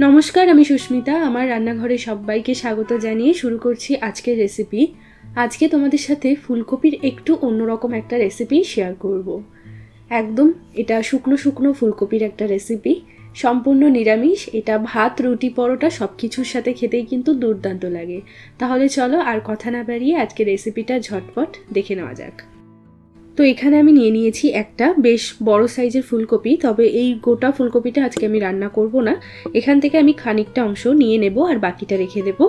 নমস্কার, আমি সুস্মিতা। আমার রান্নাঘরে সবাইকে স্বাগত জানিয়ে শুরু করছি আজকের রেসিপি আজকে তোমাদের সাথে ফুলকপির একটু অন্যরকম একটা রেসিপি শেয়ার করব। একদম, এটা শুকনো শুকনো ফুলকপির একটা রেসিপি সম্পূর্ণ নিরামিষ, এটা ভাত, রুটি, পরোটা সব কিছুর সাথে খেতেই কিন্তু দুর্দান্ত লাগে। তাহলে চলো আর কথা না বাড়িয়ে আজকে রেসিপিটা ঝটপট দেখে নেওয়া যাক। তো এখানে আমি নিয়ে নিয়েছি একটা বেশ বড় সাইজের ফুলকপি, তবে এই গোটা ফুলকপিটা আজকে আমি রান্না করব না। এখান থেকে আমি খানিকটা অংশ নিয়ে নেব আর বাকিটা রেখে দেব।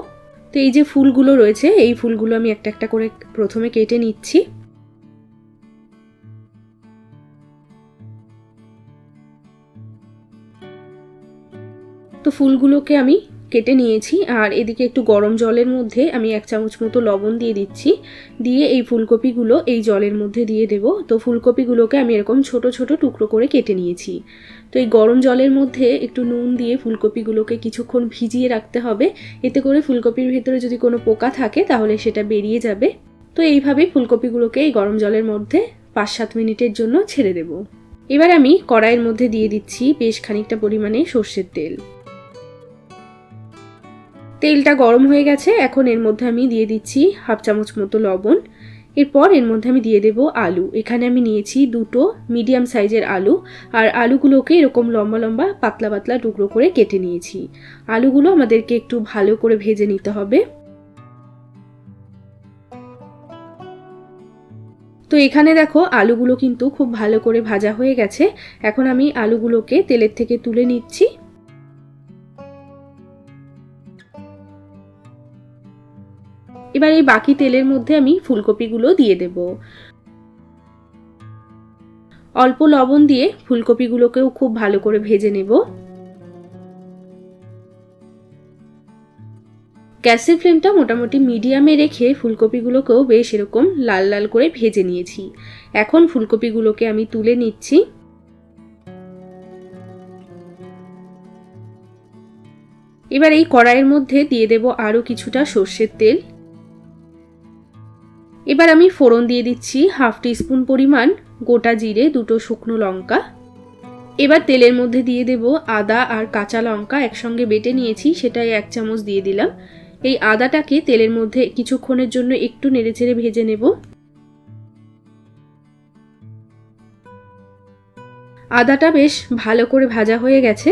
তো এই যে ফুলগুলো রয়েছে, এই ফুলগুলো আমি একটা একটা করে প্রথমে কেটে নিচ্ছি। তো ফুলগুলোকে আমি কেটে নিয়েছি আর এদিকে একটু গরম জলের মধ্যে আমি এক চামচ মতো লবণ দিয়ে দিচ্ছি। দিয়ে এই ফুলকপিগুলো এই জলের মধ্যে দিয়ে দেব। তো ফুলকপিগুলোকে আমি এরকম ছোট ছোট টুকরো করে কেটে নিয়েছি। তো এই গরম জলের মধ্যে একটু নুন দিয়ে ফুলকপিগুলোকে কিছুক্ষণ ভিজিয়ে রাখতে হবে। এতে করে ফুলকপির ভেতরে যদি কোনো পোকা থাকে তাহলে সেটা বেরিয়ে যাবে। তো এইভাবেই ফুলকপিগুলোকে এই গরম জলের মধ্যে পাঁচ সাত মিনিটের জন্য ছেড়ে দেব। এবার আমি কড়াইয়ের মধ্যে দিয়ে দিচ্ছি বেশ খানিকটা পরিমাণে সর্ষের তেল। তেলটা গরম হয়ে গেছে, এখন এর মধ্যে আমি দিয়ে দিচ্ছি হাফ চামচ মতো লবণ। এরপর এর মধ্যে আমি দিয়ে দেব আলু। এখানে আমি নিয়েছি দুটো মিডিয়াম সাইজের আলু, আর আলুগুলোকে এরকম লম্বা লম্বা, পাতলা পাতলা টুকরো করে কেটে নিয়েছি। আলুগুলো আমাদেরকে একটু ভালো করে ভেজে নিতে হবে। তো এখানে দেখো আলুগুলো কিন্তু খুব ভালো করে ভাজা হয়ে গেছে। এখন আমি আলুগুলোকে তেলের থেকে তুলে নিচ্ছি। এবার এই বাকি তেলের মধ্যে আমি ফুলকপিগুলো দিয়ে দেব। অল্প লবণ দিয়ে ফুলকপিগুলোকেও খুব ভালো করে ভেজে নেব। গ্যাসের ফ্লেমটা মোটামুটি মিডিয়ামে রেখে ফুলকপিগুলোকেও বেশ এরকম লাল লাল করে ভেজে নিয়েছি। এখন ফুলকপিগুলোকে আমি তুলে নিচ্ছি। এবার এই কড়াইয়ের মধ্যে দিয়ে দেব আরও কিছুটা সর্ষের তেল। এবার আমি ফোড়ন দিয়ে দিচ্ছি হাফ টিস্পুন পরিমাণ গোটা জিরে, দুটো শুকনো লঙ্কা। এবার তেলের মধ্যে দিয়ে দেব আদা আর কাঁচা লঙ্কা, একসঙ্গে বেটে নিয়েছি, সেটাই এক চামচ দিয়ে দিলাম। এই আদাটাকে তেলের মধ্যে কিছুক্ষণের জন্য একটু নেড়েচেড়ে ভেজে নেব। আদাটা বেশ ভালো করে ভাজা হয়ে গেছে।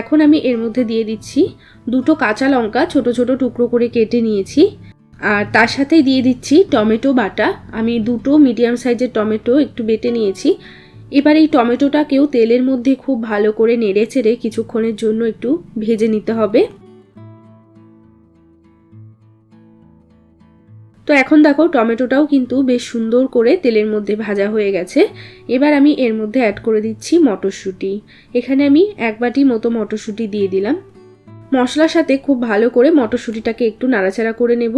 এখন আমি এর মধ্যে দিয়ে দিচ্ছি দুটো কাঁচা লঙ্কা, ছোট ছোট টুকরো করে কেটে নিয়েছি। আর তার সাথেই দিয়ে দিচ্ছি টমেটো বাটা। আমি দুটো মিডিয়াম সাইজের টমেটো একটু বেটে নিয়েছি। এবার এই টমেটোটাকেও তেলের মধ্যে খুব ভালো করে নেড়ে চেড়ে কিছুক্ষণের জন্য একটু ভেজে নিতে হবে। তো এখন দেখো টমেটোটাও কিন্তু বেশ সুন্দর করে তেলের মধ্যে ভাজা হয়ে গেছে। এবার আমি এর মধ্যে অ্যাড করে দিচ্ছি মটরশুঁটি। এখানে আমি এক বাটি মতো মটরশুঁটি দিয়ে দিলাম। মশলার সাথে খুব ভালো করে মটরশুঁটিটাকে একটু নাড়াচাড়া করে নেব।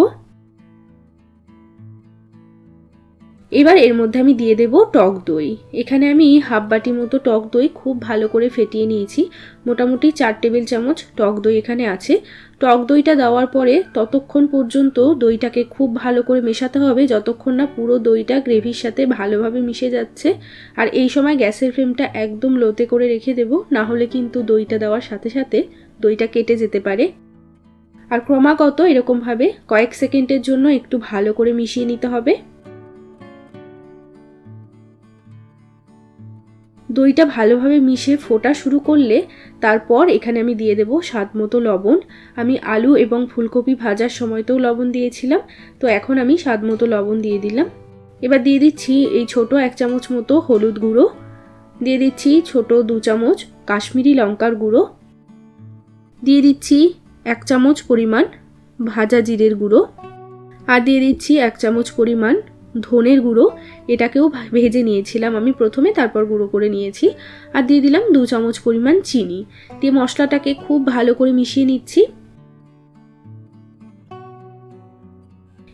এবার এর মধ্যে আমি দিয়ে দেব টক দই। এখানে আমি হাফ বাটি মতো টক দই খুব ভালো করে ফেটিয়ে নিয়েছি। মোটামুটি চার টেবিল চামচ টক দই এখানে আছে। টক দইটা দেওয়ার পরে ততক্ষণ পর্যন্ত দইটাকে খুব ভালো করে মেশাতে হবে, যতক্ষণ না পুরো দইটা গ্রেভির সাথে ভালোভাবে মিশে যাচ্ছে। আর এই সময় গ্যাসের ফ্লেমটা একদম লোতে করে রেখে দেব, না হলে কিন্তু দইটা দেওয়ার সাথে সাথে দইটা কেটে যেতে পারে। আর ক্রমাগত এরকমভাবে কয়েক সেকেন্ডের জন্য একটু ভালো করে মিশিয়ে নিতে হবে। দইটা ভালোভাবে মিশে ফোটা শুরু করলে তারপর এখানে আমি দিয়ে দেব স্বাদ মতো লবণ। আমি আলু এবং ফুলকপি ভাজার সময়তেও লবণ দিয়েছিলাম, তো এখন আমি স্বাদ মতো লবণ দিয়ে দিলাম। এবার দিয়ে দিচ্ছি এই ছোট এক চামচ মতো হলুদ গুঁড়ো। দিয়ে দিচ্ছি ছোট দু চামচ কাশ্মীরি লঙ্কার গুঁড়ো। দিয়ে দিচ্ছি এক চামচ পরিমাণ ভাজা জিরের গুঁড়ো। আর দিয়ে দিচ্ছি এক চামচ পরিমাণ ধনের গুঁড়ো, এটাকেও ভেজে নিয়েছিলাম আমি প্রথমে, তারপর গুঁড়ো করে নিয়েছি। আর দিয়ে দিলাম দু চামচ পরিমাণ চিনি। দিয়ে মশলাটাকে খুব ভালো করে মিশিয়ে নিচ্ছি।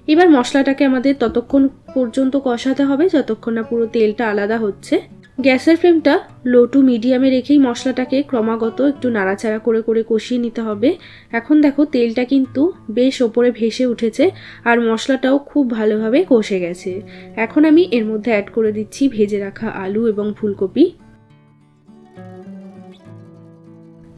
এবার মশলাটাকে আমাদের ততক্ষণ পর্যন্ত কষাতে হবে, যতক্ষণ না পুরো তেলটা আলাদা হচ্ছে। গ্যাসের ফ্লেমটা লো টু মিডিয়ামে রেখেই মশলাটাকে ক্রমাগত একটু নাড়াচাড়া করে করে কষিয়ে নিতে হবে। এখন দেখো তেলটা কিন্তু বেশ ওপরে ভেসে উঠেছে আর মশলাটাও খুব ভালোভাবে কষে গেছে। এখন আমি এর মধ্যে অ্যাড করে দিচ্ছি ভেজে রাখা আলু এবং ফুলকপি।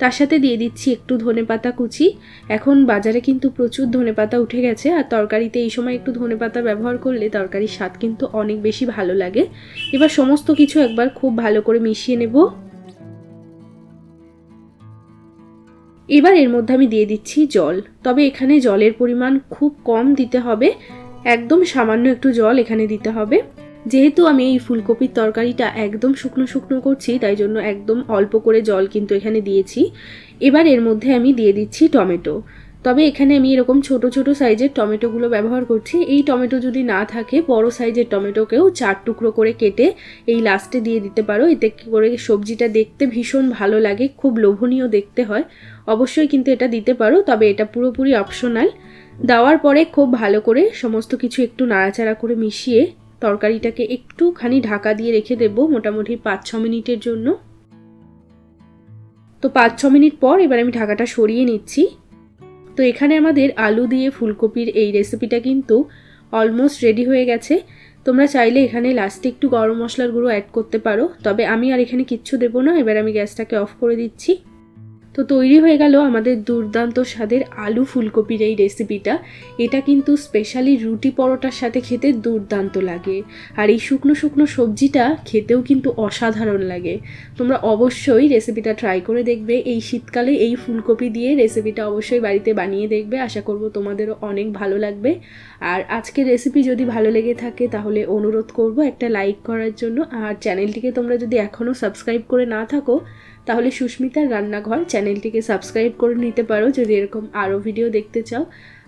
তার সাথে দিয়ে দিচ্ছি একটু ধনেপাতা কুচি। এখন বাজারে কিন্তু প্রচুর ধনেপাতা উঠে গেছে আর তরকারিতে এই সময় একটু ধনেপাতা ব্যবহার করলে তরকারির স্বাদ কিন্তু অনেক বেশি ভালো লাগে। এবার সমস্ত কিছু একবার খুব ভালো করে মিশিয়ে নেব। এবার এর মধ্যে আমি দিয়ে দিচ্ছি জল। তবে এখানে জলের পরিমাণ খুব কম দিতে হবে। একদম সামান্য একটু জল এখানে দিতে হবে। যেহেতু আমি এই ফুলকপির তরকারিটা একদম শুকনো শুকনো করছি, তাই জন্য একদম অল্প করে জল কিন্তু এখানে দিয়েছি। এবার এর মধ্যে আমি দিয়ে দিচ্ছি টমেটো। তবে এখানে আমি এরকম ছোট ছোট সাইজের টমেটোগুলো ব্যবহার করছি। এই টমেটো যদি না থাকে, বড় সাইজের টমেটোকেও চার টুকরো করে কেটে এই লাস্টে দিয়ে দিতে পারো। এতে কি করে সবজিটা দেখতে ভীষণ ভালো লাগে, খুব লোভনীয় দেখতে হয়। অবশ্যই কিন্তু এটা দিতে পারো, তবে এটা পুরোপুরি অপশনাল দেওয়ার পরে খুব ভালো করে সমস্ত কিছু একটু নাড়াচাড়া করে মিশিয়ে তরকারিটাকে একটুখানি ঢাকা দিয়ে রেখে দেব মোটামুটি পাঁচ ছ মিনিটের জন্য। তো পাঁচ ছ মিনিট পর এবার আমি ঢাকাটা সরিয়ে নিচ্ছি। তো এখানে আমাদের আলু দিয়ে ফুলকপির এই রেসিপিটা কিন্তু অলমোস্ট রেডি হয়ে গেছে। তোমরা চাইলে এখানে লাস্টে একটু গরম মশলার গুঁড়ো অ্যাড করতে পারো। তবে আমি আর এখানে কিচ্ছু দেবো না। এবার আমি গ্যাসটাকে অফ করে দিচ্ছি। তো তৈরি হয়ে গেল আমাদের দুর্দান্ত স্বাদের আলু ফুলকপির এই রেসিপিটা এটা কিন্তু স্পেশালি রুটি পরোটার সাথে খেতে দুর্দান্ত লাগে। আর এই শুকনো শুকনো সবজিটা খেতেও কিন্তু অসাধারণ লাগে। তোমরা অবশ্যই রেসিপিটা ট্রাই করে দেখবে। এই শীতকালে এই ফুলকপি দিয়ে রেসিপিটা অবশ্যই বাড়িতে বানিয়ে দেখবে। আশা করব তোমাদেরও অনেক ভালো লাগবে। আর আজকের রেসিপি যদি ভালো লেগে থাকে তাহলে অনুরোধ করব একটা লাইক করার জন্য। আর চ্যানেলটিকে তোমরা যদি এখনও সাবস্ক্রাইব করে না থাকো, তাহলে সুস্মিতার রান্নাঘর চ্যানেলটিকে সাবস্ক্রাইব করে নিতে পারো যদি এরকম আরও ভিডিও দেখতে চাও।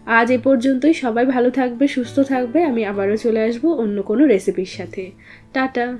আজ এ পর্যন্তই, সবাই ভালো থাকবে, সুস্থ থাকবে, আমি আবারও চলে আসব অন্য কোনো রেসিপির সাথে। টাটা!